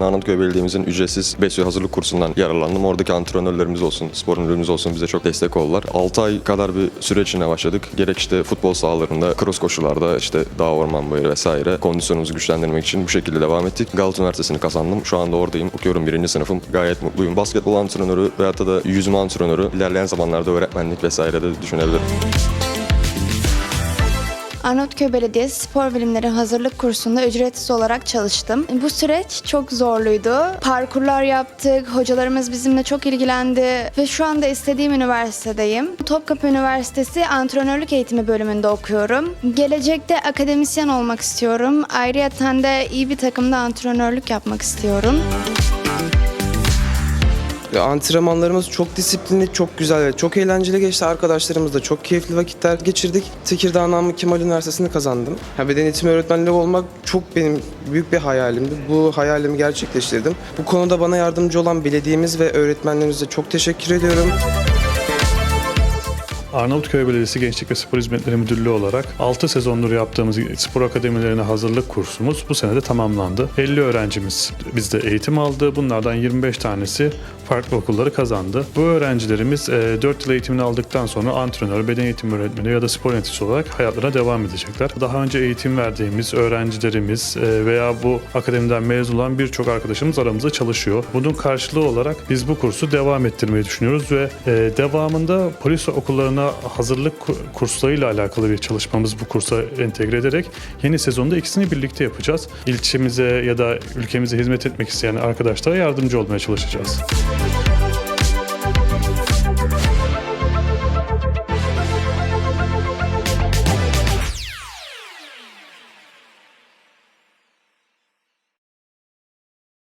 Arnavutköy Belediye'mizin ücretsiz BESYO hazırlık kursundan yararlandım. Oradaki antrenörlerimiz olsun, spor müdürümüz olsun bize çok destek oldular. 6 ay kadar bir süreç içine başladık. Gerek işte futbol sahalarında, cross koşularda, işte dağ orman boyu vesaire kondisyonumuzu güçlendirmek için bu şekilde devam ettik. Galata Üniversitesi'ni kazandım. Şu anda oradayım. Okuyorum birinci sınıfım. Gayet mutluyum. Basketbol antrenörü veyahut da yüzme antrenörü ilerleyen zamanlarda öğretmenlik vesaire de düşünebilirim. Arnavutköy Belediyesi Spor Bilimleri Hazırlık Kursu'nda ücretsiz olarak çalıştım. Bu süreç çok zorluydu. Parkurlar yaptık, hocalarımız bizimle çok ilgilendi ve şu anda istediğim üniversitedeyim. Topkapı Üniversitesi Antrenörlük Eğitimi bölümünde okuyorum. Gelecekte akademisyen olmak istiyorum. Ayrıyeten de iyi bir takımda antrenörlük yapmak istiyorum. Antrenmanlarımız çok disiplinli, çok güzel ve çok eğlenceli geçti. Arkadaşlarımızla çok keyifli vakitler geçirdik. Tekirdağ Namık Kemal Üniversitesi'ni kazandım. Ha, beden eğitimi öğretmenliği olmak çok benim büyük bir hayalimdi. Bu hayalimi gerçekleştirdim. Bu konuda bana yardımcı olan belediyemiz ve öğretmenlerimize çok teşekkür ediyorum. Arnavutköy Belediyesi Gençlik ve Spor Hizmetleri Müdürlüğü olarak 6 sezondur yaptığımız spor akademilerine hazırlık kursumuz bu sene de tamamlandı. 50 öğrencimiz bizde eğitim aldı. Bunlardan 25 tanesi farklı okulları kazandı. Bu öğrencilerimiz 4 yıl eğitimini aldıktan sonra antrenör, beden eğitimi öğretmeni ya da spor yöneticisi olarak hayatlarına devam edecekler. Daha önce eğitim verdiğimiz öğrencilerimiz e, veya bu akademiden mezun olan birçok arkadaşımız aramızda çalışıyor. Bunun karşılığı olarak biz bu kursu devam ettirmeyi düşünüyoruz ve e, devamında polis okullarına hazırlık ku- kurslarıyla alakalı bir çalışmamız bu kursa entegre ederek yeni sezonda ikisini birlikte yapacağız. İlçemize ya da ülkemize hizmet etmek isteyen arkadaşlara yardımcı olmaya çalışacağız. 안녕.